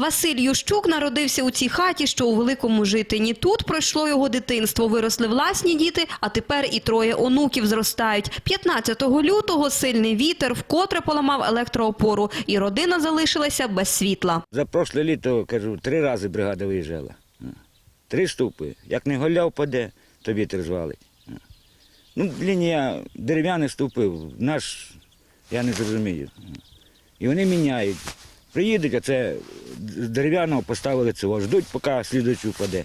Василь Ющук народився у цій хаті, що у великому житині. Тут пройшло його дитинство. Виросли власні діти, а тепер і троє онуків зростають. 15 лютого сильний вітер вкотре поламав електроопору, і родина залишилася без світла. За прошле літо, кажу, три рази бригада виїжджала. Три штупи. Як не голя впаде, то вітер звалить. Ну, лінія дерев'яних ступив, наш, я не зрозумію. І вони міняють. Приїдуть, а це дерев'яного поставили цього. Ждуть, поки слідуючий впаде.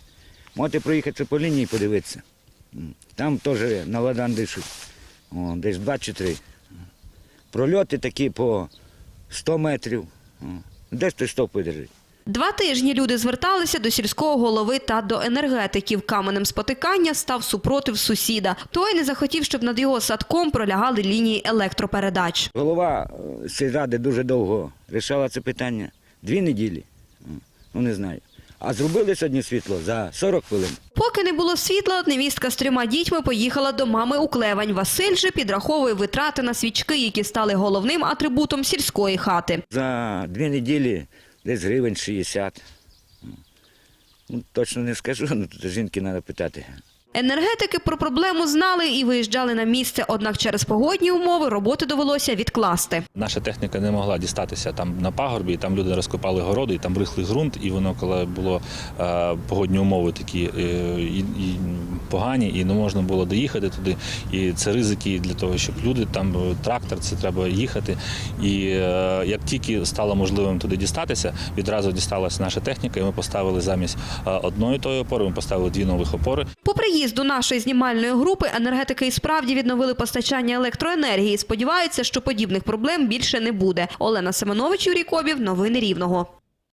Можете проїхати по лінії і подивитися. Там теж на ладан дишуть. О, десь два чи три. Прольоти такі по 100 метрів. Десь той стовп видержить. Два тижні люди зверталися до сільського голови та до енергетиків. Каменем спотикання став супротив сусіда. Той не захотів, щоб над його садком пролягали лінії електропередач. Голова е, сільради дуже довго рішала це питання. Дві неділі. Ну, не знаю. А зробили сьогодні світло за 40 хвилин. Поки не було світла, невістка з трьома дітьми поїхала до мами у Клевань. Василь же підраховує витрати на свічки, які стали головним атрибутом сільської хати. За дві неділі десь гривень 60. Ну, точно не скажу, ну, тут жінки треба питати. Енергетики про проблему знали і виїжджали на місце, однак через погодні умови роботи довелося відкласти. Наша техніка не могла дістатися там на пагорбі, і там люди розкопали городи, і там рихлий ґрунт, і воно, коли було е, погодні умови такі е, і, і погані, і не можна було доїхати туди. І це ризики для того, щоб люди там е, трактор, це треба їхати. І як тільки стало можливим туди дістатися, відразу дісталася наша техніка, і ми поставили замість одної тої опори, ми поставили дві нових опори. По приїзду нашої знімальної групи енергетики і справді відновили постачання електроенергії. Сподіваються, що подібних проблем більше не буде. Олена Семенович, Юрій Кобів. Новини Рівного.